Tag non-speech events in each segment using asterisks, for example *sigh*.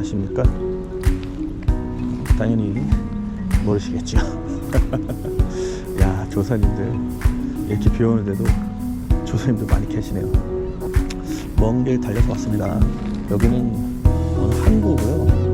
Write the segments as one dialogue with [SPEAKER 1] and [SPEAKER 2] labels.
[SPEAKER 1] 여기가 어딘지 아십니까? 당연히 모르시겠죠. *laughs* 야 조사님들 이렇게 비 오는데도 조사님들 많이 계시네요. 먼 길 달려서 왔습니다. 여기는 어, 항구고요.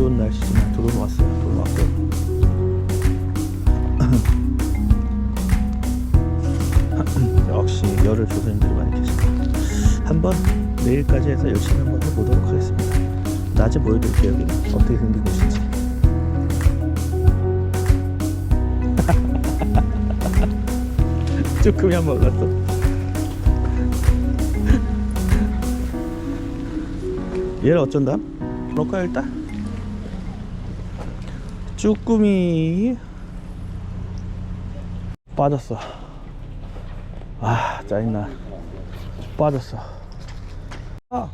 [SPEAKER 1] 좋은 날씨지만 들어왔어요. 들어왔고 역시 열을 조사님들이 많이 계십니다. 한번 내일까지 해서 열심히 한번 해보도록 하겠습니다. 낮에 보여드릴게요. 여기는 어떻게 생긴 곳인지. *laughs* 쭈꾸미 한번 올랐어. 얘를 어쩐다? 넣을까 일단? 쭈꾸미 빠졌어. 아 짜증나. 빠졌어. 아,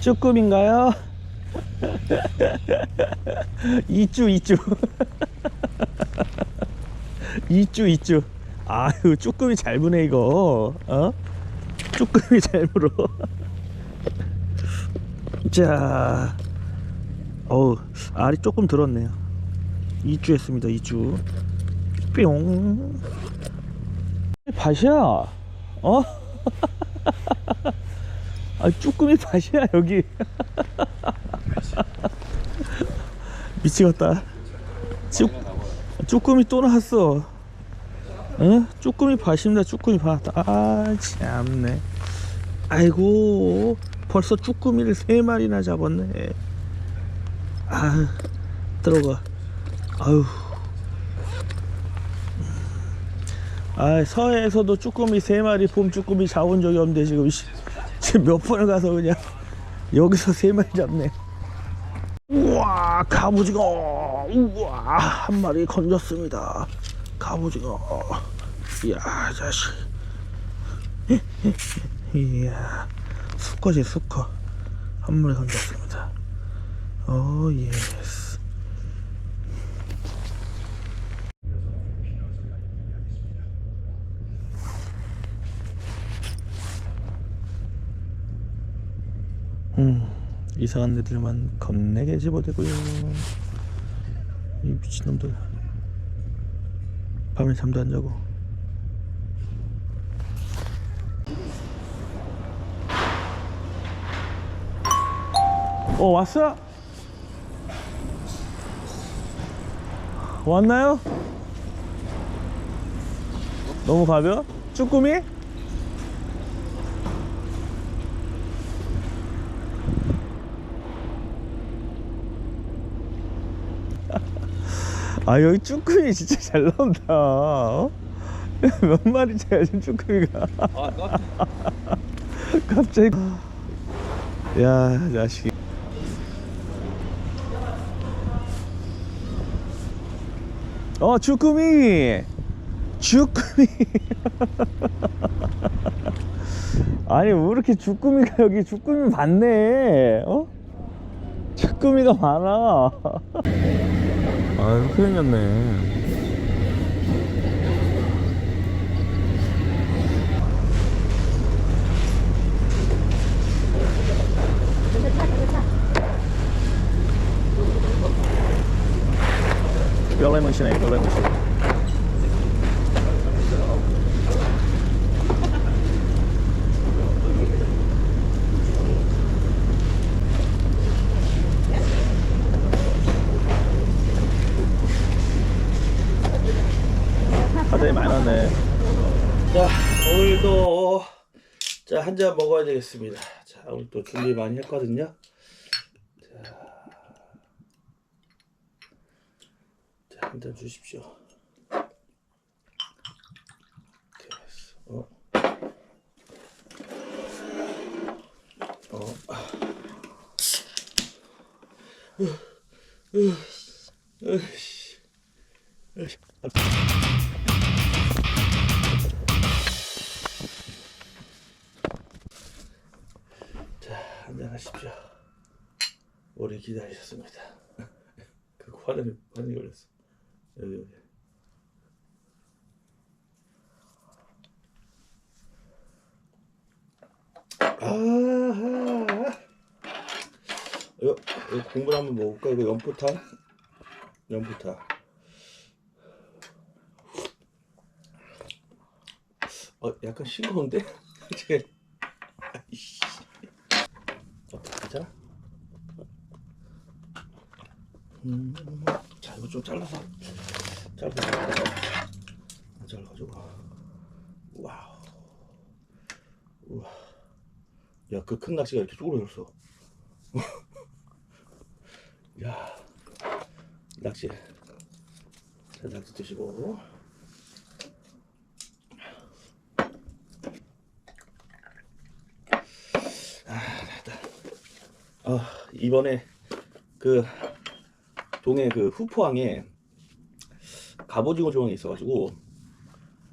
[SPEAKER 1] 쭈꾸미인가요? *laughs* 이쭈 이쭈 *laughs* 이쭈 이쭈 아유 쭈꾸미 잘 부네 이거 어? 쭈꾸미 잘 물어 *laughs* 자 어우 알이 조금 들었네요. 이쭈 했습니다 이쭈 뿅. 밭이야? 어? *laughs* 아 쭈꾸미 밭이야 여기. *laughs* 미치겠다. 쭈, 쭈꾸미 또 나왔어. 응? 쭈꾸미 밭입니다 쭈꾸미 밭아 참네. 아이고 벌써 쭈꾸미를 세 마리나 잡았네 아 들어가. 아유 아 서해에서도 쭈꾸미 세 마리 봄 쭈꾸미 잡은 적이 없는데 지금 씨, 지금 몇 번을 가서 그냥 여기서 세 마리 잡네. 우와 갑오징어. 우와 한 마리 건졌습니다. 갑오징어. 이야 자식. *laughs* 이야 수컷이 수컷. 한 마리 건졌습니다 오 예스 음, 이상한 애들만 겁내게 집어대고요. 이 미친놈들. 밤에 잠도 안 자고. 어, 왔어? 왔나요? 너무 가벼워? 쭈꾸미? *laughs* 아 여기 쭈꾸미 진짜 잘 나온다 어? *laughs* 몇 마리 차야 지금 쭈꾸미가 *laughs* 갑자기 야 자식 어 쭈꾸미. 쭈꾸미. *laughs* 아니 왜 이렇게 쭈꾸미가 여기 쭈꾸미 많네? 어? 쭈꾸미가 많아. *laughs* 아유 큰일 났네 별의 멋이네 별의 멋이 다들 많이 왔네 자 오늘도 자 한 잔 먹어야 되겠습니다. 자 오늘 또 준비 많이 했거든요 일단 주십시오. 됐어. 어. 어. 자, 한잔하십시오. 오래 기다리셨습니다. *laughs* 그 화를, 화를 걸렸어. 여기. 아하. 이거, 이거 국물 한번 먹을까? 이거 연포탕? 연포탕. 어, 약간 싱거운데? 아이씨. *laughs* 어때? 괜찮아? 음, 자, 이거 좀 잘라서. 잘라서. 잘라가지고. 와우. 우와. 야, 그 큰 낚시가 이렇게 쪼그러졌어. *laughs* 야, 낚시. 자, 낚시 드시고. 아. 아, 이번에 그 동해 그 후포항에 갑오징어 조항이 있어가지고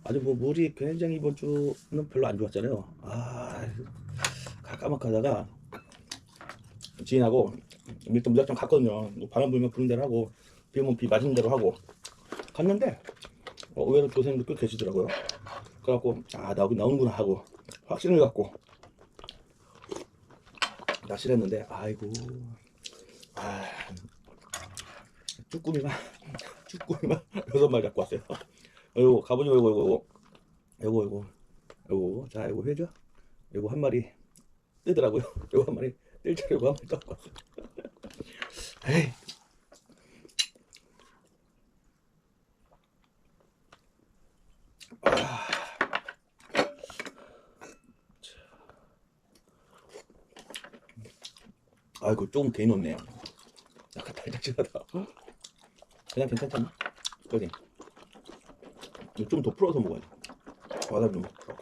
[SPEAKER 1] 아주 뭐 물이 굉장히 이번 주는 별로 안 좋았잖아요. 아, 가까막하다가 지인하고 일단 무작정 갔거든요. 뭐 바람 불면 부는 대로 하고 비 오면 비 맞은 대로 하고 갔는데 어, 의외로 교수님도 꽤 계시더라고요. 그래갖고 아나 여기 나오는구나 하고 확신을 갖고 낚시를 했는데 아이고 아 쭈꾸미만 쭈꾸미만 *laughs* 여섯 마리 잡고 왔어요. 요거 가보니 요거 요거 요거 요거 요거 자 요거 회죠? 요거 한 마리 뜨더라고요. 요거 한 마리 뜰 자려고 한 마리 갖고 왔어요. *laughs* 에이. 아이고 조금 개 넣네요. 약간 달짝지하다. 그냥 괜찮잖아. 그지? 좀 더 풀어서 먹어야 돼. 와사비 좀 풀어.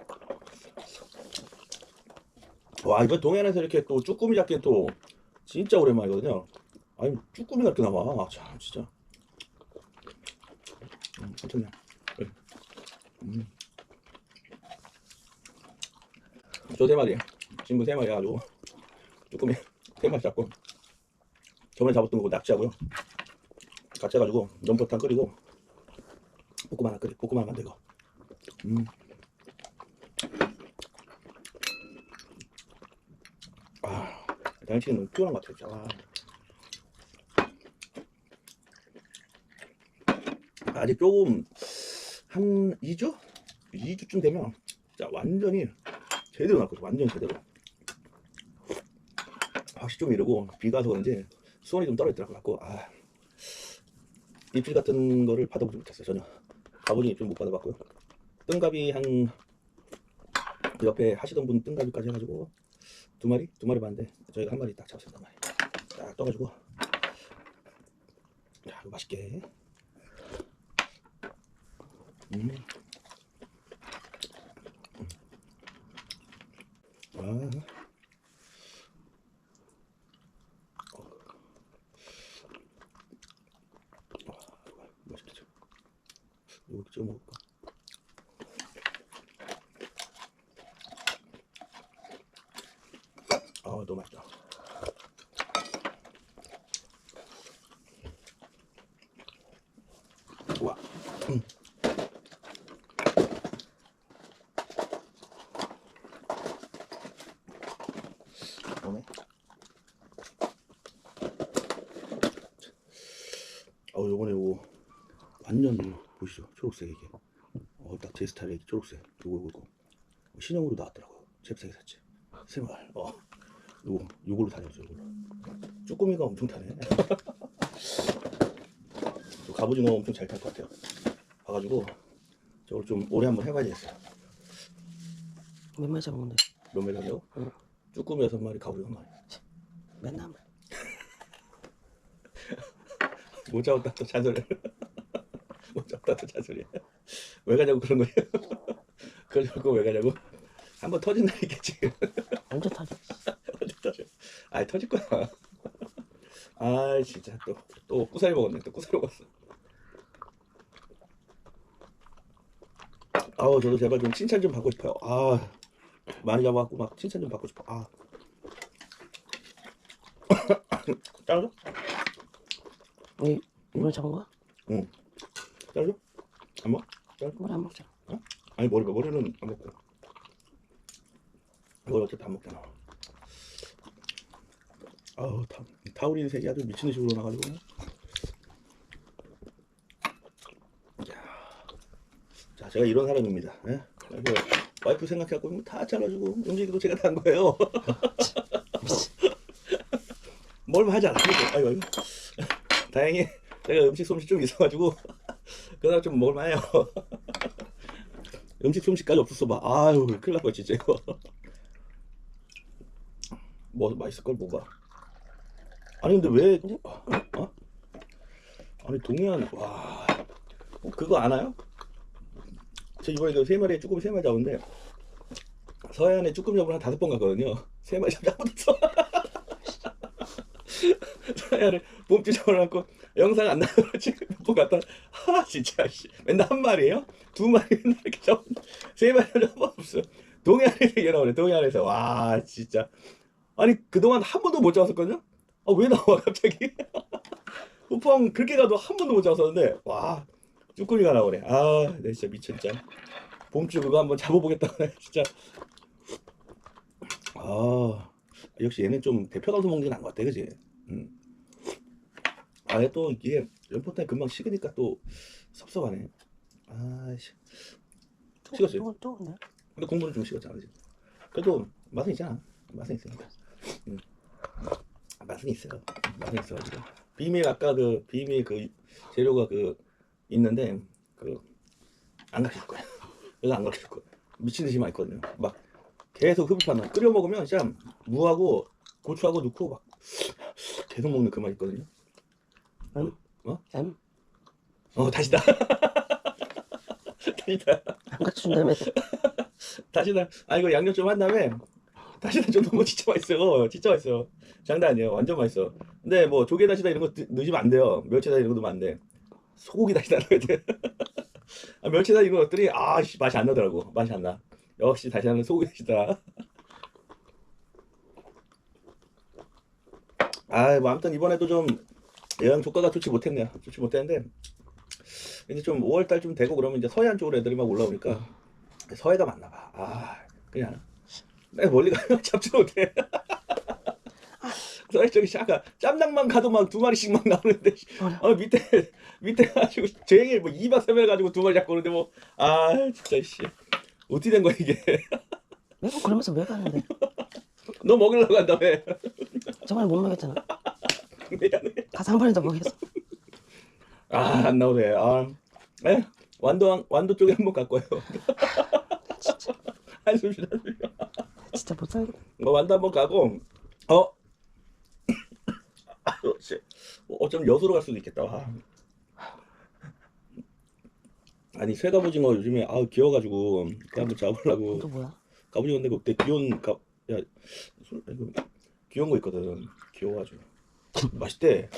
[SPEAKER 1] 와 이번 동해안에서 이렇게 또 쭈꾸미 잡기엔 또 진짜 오랜만이거든요. 아니 쭈꾸미가 이렇게 나와. 참 진짜. 음, 괜찮네. 그래. 음. 저세 마리, 친구 세 마리 해가지고 쭈꾸미 세 마리 잡고 저번에 잡았던 거 낙지하고요. 같이 해가지고 연포탕 끓이고 볶음 하나 끓이 볶음 하나 만들고. 음. 아, 당신은 피곤한 것 같아요. 아. 아직 조금 한 2주? 2주쯤 되면 자 완전히 제대로 났거든 완전 제대로 확실히 좀 이러고 비가 와서 그런지 수온이 좀 떨어지더라고 아 입질 같은 거를 받아보지 못했어요 전혀 가보니 입질 못 받아봤고요 뜬갑이 한 그 옆에 하시던 분 뜬갑이까지 해가지고 두 마리? 두 마리 봤는데 저희가 한 마리 딱 잡았어요 한 마리 딱 떠가지고 자 이거 맛있게 음. 아. 맛있겠죠. 이거 찍어 먹을까? 아, 너무 맛있다. 우와. 음. 오네. 어, 요번에 요거 완전 보시죠. 초록색 이게. 어, 딱 제 스타일의 초록색. 요거 요거 요거. 신형으로 나왔더라고요. 잽싸게 샀지. 세 말. 어. 요거 요걸로 다녔죠. 요걸로. 쭈꾸미가 엄청 타네. *laughs* 저 갑오징어 엄청 잘 탈 것 같아요. 봐가지고 저걸 좀 오래 한번 해봐야 겠어요.
[SPEAKER 2] 몇 마리 잡았는데
[SPEAKER 1] 몇 마리요?
[SPEAKER 2] 응.
[SPEAKER 1] 쭈꾸미 여섯 마리, 갑오징어 한 마리.
[SPEAKER 2] 맨날
[SPEAKER 1] 못 잡았다 *laughs* 또 잔소리. *laughs* 못 잡았다 또 잔소리. *laughs* 왜 가냐고 그런 거예요. 그러고 왜 가냐고. 한번 터진 날 있겠지.
[SPEAKER 2] 언제 타지?
[SPEAKER 1] 언제 터져? 아니 터질 거야. 아 진짜 또 또 꾸사리 먹었네 또 꾸사리 먹었어 아우 저도 제발 좀 칭찬 좀 받고 싶어요 아 많이 잡아갖고 막 칭찬 좀 받고 싶어 아 *coughs* 잘라줘?
[SPEAKER 2] 이 이걸 잡은 거야?
[SPEAKER 1] 응 잘라줘? 안 먹어? 잘라줘?
[SPEAKER 2] 머리 안 먹자.
[SPEAKER 1] 아니 머리 머리는 안 먹고 머리 어차피 안 먹잖아 아우 타, 타우린 색이 아주 미친 듯이 올라가지고 자 제가 이런 사람입니다 예? 와이프 생각해갖고 다 잘라주고 움직이도 제가 다 한 거예요 *laughs* 뭘 하지 않았고 아이고 아이고 다행히 제가 음식 솜씨 좀 있어가지고 *laughs* 그나마 좀 먹을만해요 *laughs* 음식 솜씨까지 없었어 봐. 아유 큰일 날 거야 진짜 이거. 뭐 맛있을 걸 뭐가. 아니 근데 왜? 어? 아니 동해안 와 어, 그거 아나요? 저 이번에 그세 마리 쭈꾸미 세 마리 잡은데 서해안에 쭈꾸미 잡으러 한 다섯 번 갔거든요. *laughs* 세 마리 못했어. *laughs* 서해안에 몸짓 잡으려고 영상 안 나와서 지금 몇번 갔다. 하 진짜 씨. 맨날 한 마리예요? 두 마리 맨날 이렇게 잡세 마리 잡아 없어. 동해안에서 이게 나오네 동해안에서. 와 진짜. 아니 그동안 한 번도 못 잡았었거든요? 아 왜 나와 갑자기? *laughs* 우펑 그렇게 가도 한 번도 못 잡았었는데 와 쭈꾸미가 나오네 아내 진짜 미쳐 진짜 봄주 그거 한번 잡아보겠다 진짜. 아 역시 얘는 좀 대표 가서 먹는 게 나은 것 같아 그지? 음. 아예 또 이게 연포탕 금방 식으니까 또 섭섭하네. 아씨. 식었어요?
[SPEAKER 2] 또, 또, 네.
[SPEAKER 1] 근데 공부는 좀 식었잖아 지금. 그래도 맛은 있잖아. 맛은 있으니까. 음. 맛은 있어요. 맛은 있어가지고. 비밀 아까 그 비밀 그 재료가 그 있는데 그안 가르칠 거야 이거 안 가르칠 거야 미친 듯이 많이 있거든요. 막 계속 흡입하면 끓여 먹으면 진짜 무하고 고추하고 넣고 막 계속 먹는 그 맛 있거든요.
[SPEAKER 2] 엠?
[SPEAKER 1] 어? 다시다. 다시다. *laughs*
[SPEAKER 2] 안 갖춘다며.
[SPEAKER 1] 다시다. 아 이거 양념 좀 한 다음에 다시다 좀 너무 진짜 맛있어요. 진짜 맛있어요. 장난 아니에요. 완전 맛있어. 근데 뭐 조개 다시다 이런 거 넣- 넣으시면 안 돼요. 멸치 다시다 이런 거 넣으면 안 돼 소고기 다시다 넣어야 돼. *laughs* 아, 멸치 다시다 이런 것들이 아 씨, 맛이 안 나더라고. 맛이 안 나. 역시 다시다는 소고기 다시다 아 뭐 아무튼 이번에도 좀 예상 조과가 좋지 못했네요 좋지 못했는데 이제 좀 5월달 좀 되고 그러면 이제 서해안 쪽으로 애들이 막 올라오니까 서해가 맞나 봐. 아, 그냥. 내가 멀리 가면 *laughs* 잡지 못해. 쪽이 샤가 짬낭만 가도 막 두 마리씩 막 나오는데
[SPEAKER 2] 어려.
[SPEAKER 1] 어 밑에 *laughs* 밑에 가지고 종일 뭐 2박 3일 가지고 두 마리 잡고 오는데 뭐 아 진짜 씨 어떻게 된 거야 이게 *laughs*
[SPEAKER 2] 매번 그러면서 왜 가는데? *laughs*
[SPEAKER 1] 너 먹으려고 한다며
[SPEAKER 2] 정말 못 먹였잖아.
[SPEAKER 1] 미안해
[SPEAKER 2] 가서 한 번에 더 먹였어.
[SPEAKER 1] 아안 나오네 아 에? 완도 완도 쪽에 한번 갈 거예요
[SPEAKER 2] 진짜,
[SPEAKER 1] 한숨 쉬다
[SPEAKER 2] 진짜 못 살겠다.
[SPEAKER 1] 뭐 완도 한번 가고 어 아, 씨. 어쩜 여수로 갈 수도 있겠다. 와. 아니 쇠갑오징어 요즘에 아우 귀여워가지고 그 한번 잡으려고
[SPEAKER 2] 또 뭐야?
[SPEAKER 1] 갑오징어인데 그때 귀여운 갑 야 술- 이거 귀여운 거 있거든. 귀여워가지고 맛있대.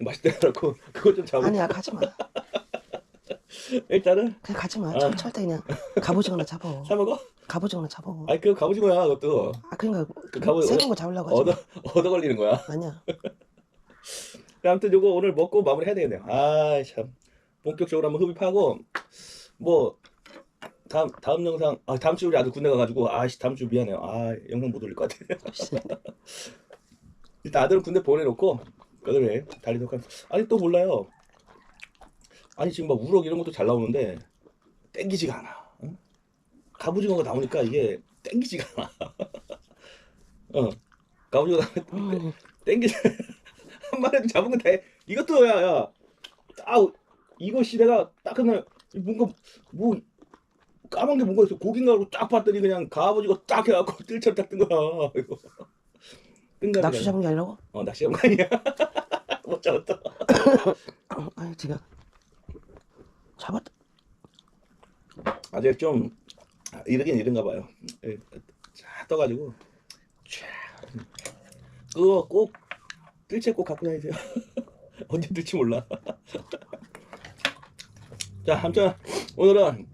[SPEAKER 1] 맛있대 *laughs* 그래갖고 그거 좀 잡을.
[SPEAKER 2] 아니야, 가지 마. *laughs*
[SPEAKER 1] 일단은
[SPEAKER 2] 그냥 가지 마.
[SPEAKER 1] 아.
[SPEAKER 2] 절, 절대 그냥 갑오징어나 잡아. *laughs*
[SPEAKER 1] 사 먹어.
[SPEAKER 2] 갑오징어나 잡아.
[SPEAKER 1] 아니 그거 갑오징어야 그것도
[SPEAKER 2] 아, 그러니까
[SPEAKER 1] 그 갑오-
[SPEAKER 2] 새로운 거 잡으려고 하지
[SPEAKER 1] 얻어
[SPEAKER 2] 마.
[SPEAKER 1] 얻어 걸리는 거야.
[SPEAKER 2] 아니야.
[SPEAKER 1] 아무튼 요거 오늘 먹고 마무리 해야 되겠네요. 아 참 본격적으로 한번 흡입하고 뭐 다음 다음 영상 아 다음 주 우리 아들 군대 가가지고 아씨 다음 주 미안해요. 아 영상 못 올릴 것 같아. *laughs* 일단 아들은 군대 보내놓고 그다음에 달리 녹화. 아니 또 몰라요. 아니 지금 막 우럭 이런 것도 잘 나오는데 땡기지가 않아. 응? 갑오징어가 나오니까 이게 땡기지가 않아. *laughs* 어 갑오징어 나오면
[SPEAKER 2] 음,
[SPEAKER 1] 땡기 *laughs* 한 마리도 잡은 건 돼. 이것도 야 야 아우 이것이 내가 딱 그날 뭔가 뭐 까만 게 뭔가 있어 고기인가 하고 딱 봤더니 그냥 갑오징어 *laughs* 딱 해갖고 뜰처럼 딱뜬 거야 이거 뜬가
[SPEAKER 2] 낚시 잡은 게 아니라고?
[SPEAKER 1] 어 낚시 잡은 거 아니야 *laughs* 못 잡았다
[SPEAKER 2] 어, *coughs* 아니, 지금. 잡았다.
[SPEAKER 1] 아직 좀 아, 이르긴 이른가 봐요 예, 쫙 떠가지고 쫙 그거 꼭 뜰채 꼭 갖고 다니세요. *laughs* 언제 뜰지 몰라. *laughs* 자, 아무튼 오늘은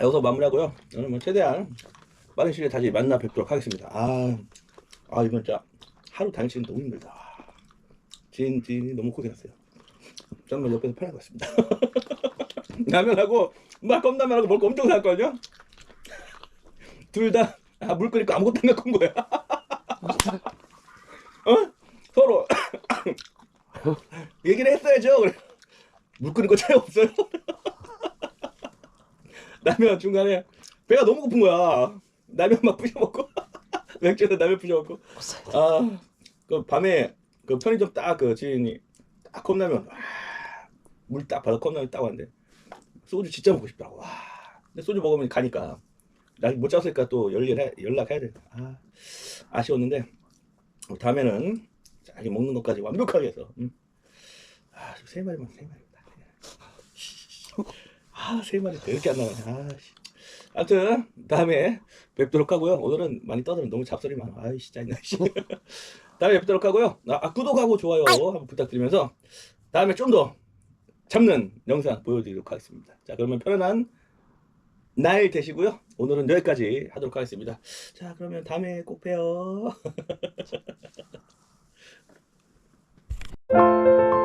[SPEAKER 1] 여기서 마무리하고요. 오늘 뭐 최대한 빠른 시일에 다시 만나 뵙도록 하겠습니다. 아, 아 이번 진짜 하루 당신은 너무 힘들다. 지인이 너무 고생했어요. 뭐 옆에서 편하고 있습니다. *laughs* 라면하고 막 껌라면하고 먹고 엄청 살걸요? 둘다 아, 물 끓이고 아무것도 안 갖고 온 거야. 어? 서로 *coughs* 얘기를 했어야죠. 그래. 물 끓인 거 차이 없어요. *laughs* 라면 중간에 배가 너무 고픈 거야. 라면 막 부셔 먹고 *laughs* 맥주에다 라면 부셔 먹고. 아, 그 밤에 그 편의점 딱 그 지인이 딱 컵라면 물 딱 받아 컵라면 딱 왔는데 소주 진짜 먹고 싶다고. 와. 근데 소주 먹으면 가니까 나못 잤으니까 또 연락해 연락해야 돼. 아, 아쉬웠는데 다음에는 자기 먹는 것까지 완벽하게 해서. 음. 아, 세 마리만 세 마리다. 아, 세 마리 왜 이렇게 안 나오냐. 아, 씨. 아무튼 다음에 뵙도록 하고요. 오늘은 많이 떠들면 너무 잡소리 많아. 아이씨 짜증나. 씨. 다음에 뵙도록 하고요. 아, 아, 구독하고 좋아요 한번 부탁드리면서 다음에 좀 더 잡는 영상 보여드리도록 하겠습니다. 자, 그러면 편안한 날 되시고요. 오늘은 여기까지 하도록 하겠습니다. 자, 그러면 다음에 꼭 봬요. *laughs* you